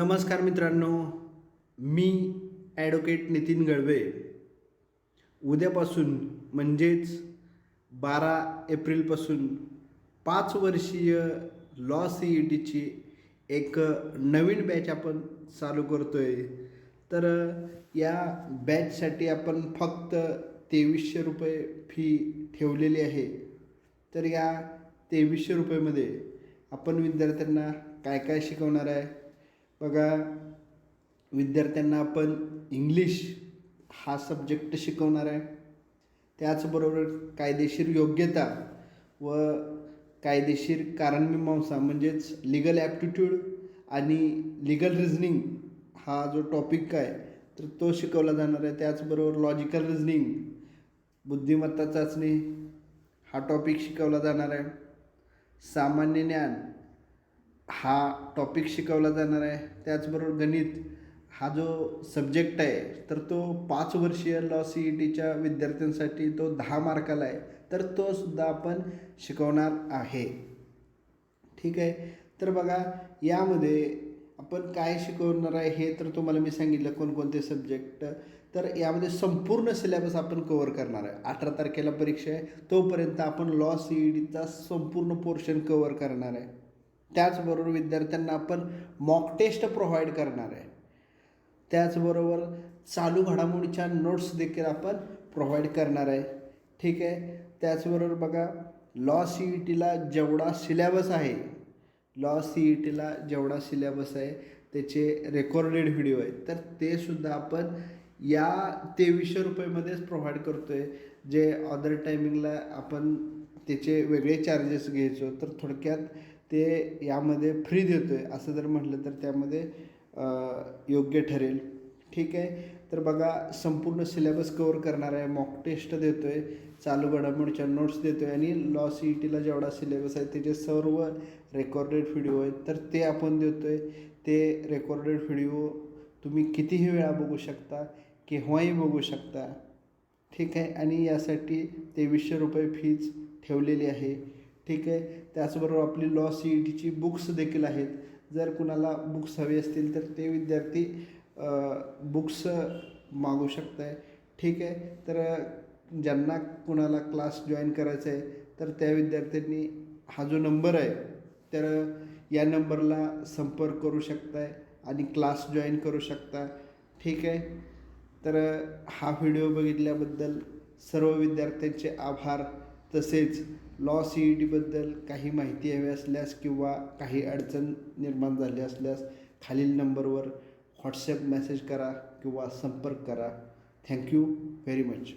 नमस्कार मित्रांनो मी ॲडव्होकेट नितीन गळवे. उद्यापासून म्हणजेच बारा एप्रिलपासून पाच वर्षीय लॉ सी ई टीची एक नवीन बॅच आपण चालू करतो आहे तर या बॅचसाठी आपण फक्त तेवीसशे रुपये फी ठेवलेली आहे. तर या तेवीसशे रुपयेमध्ये आपण विद्यार्थ्यांना काय काय शिकवणार आहे? बघा विद्यार्थ्यांना आपण इंग्लिश हा सब्जेक्ट शिकवणार आहे. त्याचबरोबर कायदेशीर योग्यता व कायदेशीर कारणमीमांसा म्हणजेच लिगल ॲप्टिट्यूड आणि लिगल रिझनिंग हा जो टॉपिक काय तर तो शिकवला जाणार आहे. त्याचबरोबर लॉजिकल रिझनिंग बुद्धिमत्ता चाचणी हा टॉपिक शिकवला जाणार आहे. सामान्य ज्ञान हा टॉपिक शिकवला जाणार आहे. त्याचबरोबर गणित हा जो सब्जेक्ट आहे तर तो पाच वर्षीय लॉ सी ई टीच्या विद्यार्थ्यांसाठी तो दहा मार्काला आहे. तर तो सुद्धा आपण शिकवणार आहे. ठीक आहे? तर बघा यामध्ये आपण काय शिकवणार आहे हे तर तुम्हाला मी सांगितलं कोणकोणते सब्जेक्ट तर यामध्ये संपूर्ण सिलेबस आपण कवर करणार आहे. अठरा तारखेला परीक्षा आहे तोपर्यंत आपण लॉ सी ई डीचा संपूर्ण पोर्शन कवर करणार आहे. त्याचबरोबर विद्यार्थ्यांना आपण मॉक टेस्ट प्रोव्हाइड करणार आहे. त्याचबरोबर चालू घडामोडीच्या नोट्स देखील आपण प्रोव्हाइड करणार आहे. ठीक आहे? त्याचबरोबर बघा लॉ सी ई टीला जेवढा सिलॅबस आहे लॉ सी ई टीला जेवढा सिलॅबस आहे त्याचे रेकॉर्डेड व्हिडिओ आहेत. तर ते सुद्धा आपण या तेवीसशे रुपयेमध्येच प्रोव्हाइड करतो आहे जे अदर टायमिंगला आपण त्याचे वेगळे चार्जेस घ्यायचो. तर थोडक्यात ते यामध्ये फ्री देतो आहे असं जर म्हटलं तर त्यामध्ये योग्य ठरेल. ठीक आहे? तर बघा संपूर्ण सिलेबस कवर करणार आहे. मॉक टेस्ट देतो आहे चालू घडामोडीच्या नोट्स देतो आहे आणि लॉ सी ई टीला जेवढा सिलेबस आहे त्याचे सर्व रेकॉर्डेड व्हिडिओ आहेत. तर ते आपण देतो आहे ते रेकॉर्डेड व्हिडिओ तुम्ही कितीही वेळा बघू शकता केव्हाही बघू शकता. ठीक आहे? आणि यासाठी तेवीसशे रुपये फीज ठेवलेली आहे. ठीक आहे? त्याचबरोबर आपली लॉ सी ई टीची बुक्स देखील आहेत. जर कुणाला बुक्स हवे असतील तर ते विद्यार्थी बुक्स मागू शकत आहे ठीक आहे? तर ज्यांना कुणाला क्लास जॉईन करायचा आहे तर त्या विद्यार्थ्यांनी हा जो नंबर आहे तर या नंबरला संपर्क करू शकताय आणि क्लास जॉईन करू शकता ठीक आहे? तर हा व्हिडिओ बघितल्याबद्दल सर्व विद्यार्थ्यांचे आभार. तसेच लॉ सी ई डीबद्दल काही माहिती हवी असल्यास किंवा काही अडचण निर्माण झाली असल्यास खालील नंबरवर व्हॉट्सॲप मेसेज करा किंवा संपर्क करा. Thank you very much